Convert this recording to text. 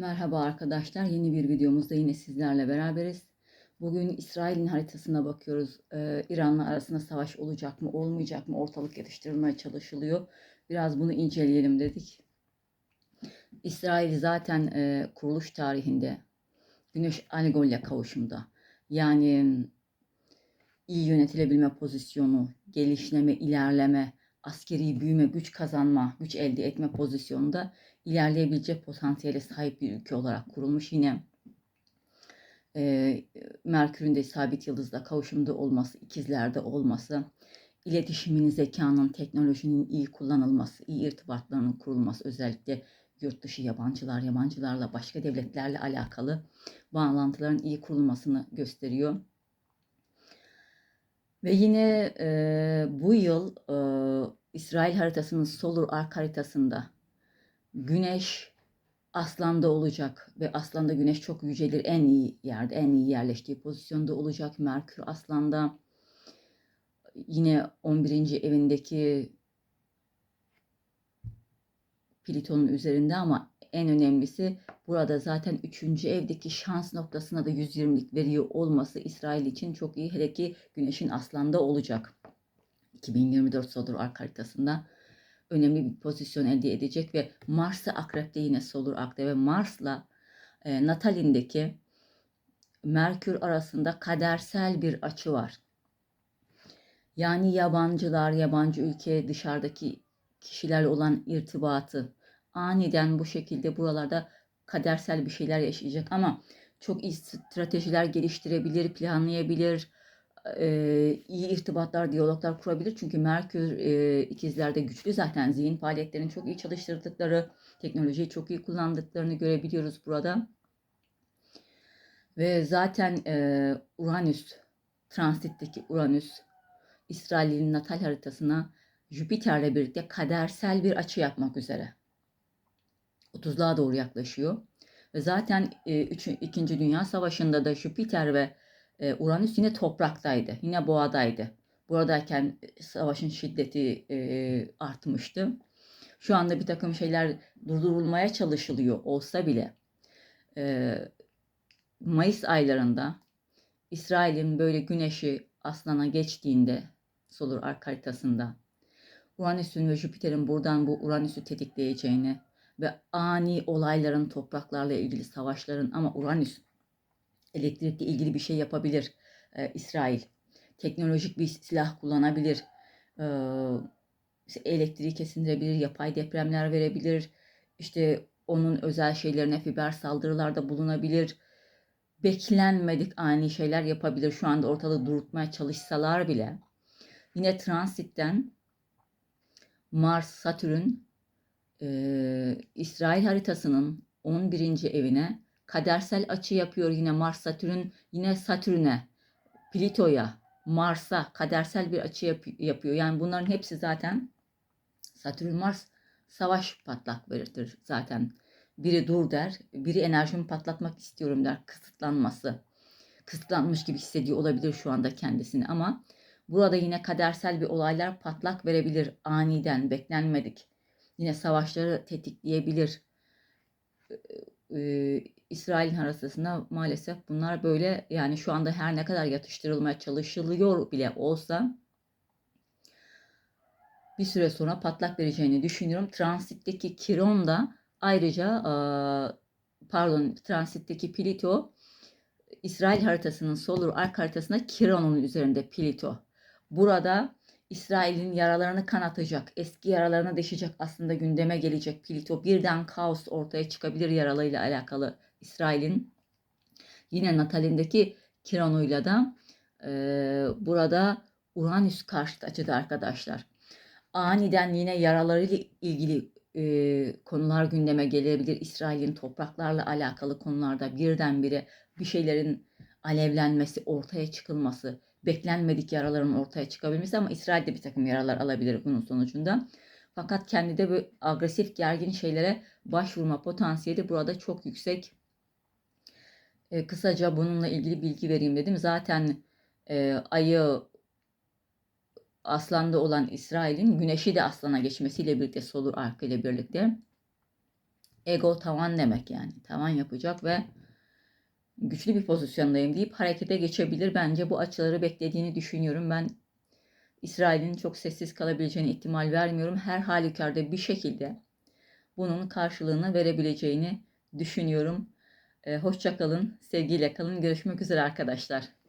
Merhaba arkadaşlar. Yeni bir videomuzda yine sizlerle beraberiz. Bugün İsrail'in haritasına bakıyoruz. Ee, İran'la arasında savaş olacak mı, olmayacak mı? Ortalık yatıştırılmaya çalışılıyor. Biraz bunu inceleyelim dedik. İsrail zaten e, kuruluş tarihinde Güneş Algol'le kavuşumda. Yani iyi yönetilebilme pozisyonu, gelişleme, ilerleme, askeri büyüme, güç kazanma, güç elde etme pozisyonunda ilerleyebilecek potansiyele sahip bir ülke olarak kurulmuş. Yine e, Merkür'ün de sabit yıldızla kavuşumda olması, ikizlerde olması, iletişimin, zekanın, teknolojinin iyi kullanılması, iyi irtibatlarının kurulması özellikle yurt dışı yabancılar, yabancılarla, başka devletlerle alakalı bağlantıların iyi kurulmasını gösteriyor. Ve yine e, bu yıl e, İsrail haritasının Solar Ark haritasında Güneş Aslan'da olacak ve Aslan'da Güneş çok yücelir. En iyi yerde, en iyi yerleştiği pozisyonda olacak. Merkür Aslan'da yine 11. evindeki Plüton'un üzerinde ama en önemlisi burada zaten 3. evdeki şans noktasına da 120'lik veriyor olması İsrail için çok iyi. Hele ki Güneş'in Aslan'da olacak. 2024 Solar Ark haritasında önemli bir pozisyon elde edecek ve Mars'ı Akrep'te yine Solar Ark'ta ve Mars'la e, Natalindeki Merkür arasında kadersel bir açı var. Yani yabancılar, yabancı ülke, dışarıdaki kişilerle olan irtibatı aniden bu şekilde buralarda kadersel bir şeyler yaşayacak ama çok iyi stratejiler geliştirebilir, planlayabilir, iyi irtibatlar, diyaloglar kurabilir. Çünkü Merkür e, ikizlerde güçlü zaten zihin faaliyetlerini çok iyi çalıştırdıkları, teknolojiyi çok iyi kullandıklarını görebiliyoruz burada. Ve zaten e, Uranüs, transitteki Uranüs, İsrail'in natal haritasına Jüpiter'le birlikte kadersel bir açı yapmak üzere. 30'luğa doğru yaklaşıyor. Ve zaten e, 3. 2. Dünya Savaşı'nda da Jüpiter ve e, Uranüs yine topraktaydı. Yine boğadaydı. Buradayken e, savaşın şiddeti e, artmıştı. Şu anda bir takım şeyler durdurulmaya çalışılıyor olsa bile e, Mayıs aylarında İsrail'in böyle güneşi aslana geçtiğinde Solar Ark haritasında Uranüs'ün ve Jüpiter'in buradan bu Uranüs'ü tetikleyeceğini ve ani olayların topraklarla ilgili savaşların ama Uranüs elektrikle ilgili bir şey yapabilir e, İsrail. Teknolojik bir silah kullanabilir. E, elektriği kesindirebilir, yapay depremler verebilir. İşte onun özel şeylerine fiber saldırılarda bulunabilir. Beklenmedik ani şeyler yapabilir. Şu anda ortalığı durutmaya çalışsalar bile. Yine transitten Mars, Satürn, e, İsrail haritasının 11. evine kadersel açı yapıyor yine Mars Satürn yine Satürn'e Plüto'ya Mars'a kadersel bir açı yap- yapıyor. Yani bunların hepsi zaten Satürn Mars savaş patlak verir zaten. Biri dur der, biri enerjimi patlatmak istiyorum der. Kısıtlanması. Kısıtlanmış gibi hissediyor olabilir şu anda kendisini ama burada yine kadersel bir olaylar patlak verebilir aniden, beklenmedik. Yine savaşları tetikleyebilir. Ee, İsrail arasında maalesef bunlar böyle yani şu anda her ne kadar yatıştırılmaya çalışılıyor bile olsa bir süre sonra patlak vereceğini düşünüyorum. Transitteki Kiron da ayrıca pardon transitteki Plito İsrail haritasının Solar Ark haritasında Kiron'un üzerinde Plito. Burada İsrail'in yaralarını kanatacak, eski yaralarını deşecek aslında gündeme gelecek Plito. Birden kaos ortaya çıkabilir yaralıyla alakalı İsrail'in. Yine Natalindeki Kiron'uyla da e, burada Uranüs karşıt açıda arkadaşlar. Aniden yine yaralarıyla ilgili e, konular gündeme gelebilir. İsrail'in topraklarla alakalı konularda birdenbire bir şeylerin alevlenmesi, ortaya çıkılması, beklenmedik yaraların ortaya çıkabilmesi ama İsrail de bir takım yaralar alabilir bunun sonucunda. Fakat kendi de bu agresif gergin şeylere başvurma potansiyeli burada çok yüksek. E, kısaca bununla ilgili bilgi vereyim dedim. Zaten e, ayı aslanda olan İsrail'in güneşi de aslana geçmesiyle birlikte solur arka ile birlikte ego tavan demek yani. Tavan yapacak ve güçlü bir pozisyondayım deyip harekete geçebilir. Bence bu açıları beklediğini düşünüyorum. Ben İsrail'in çok sessiz kalabileceğine ihtimal vermiyorum. Her halükarda bir şekilde bunun karşılığını verebileceğini düşünüyorum. Ee, hoşça kalın, sevgiyle kalın. Görüşmek üzere arkadaşlar.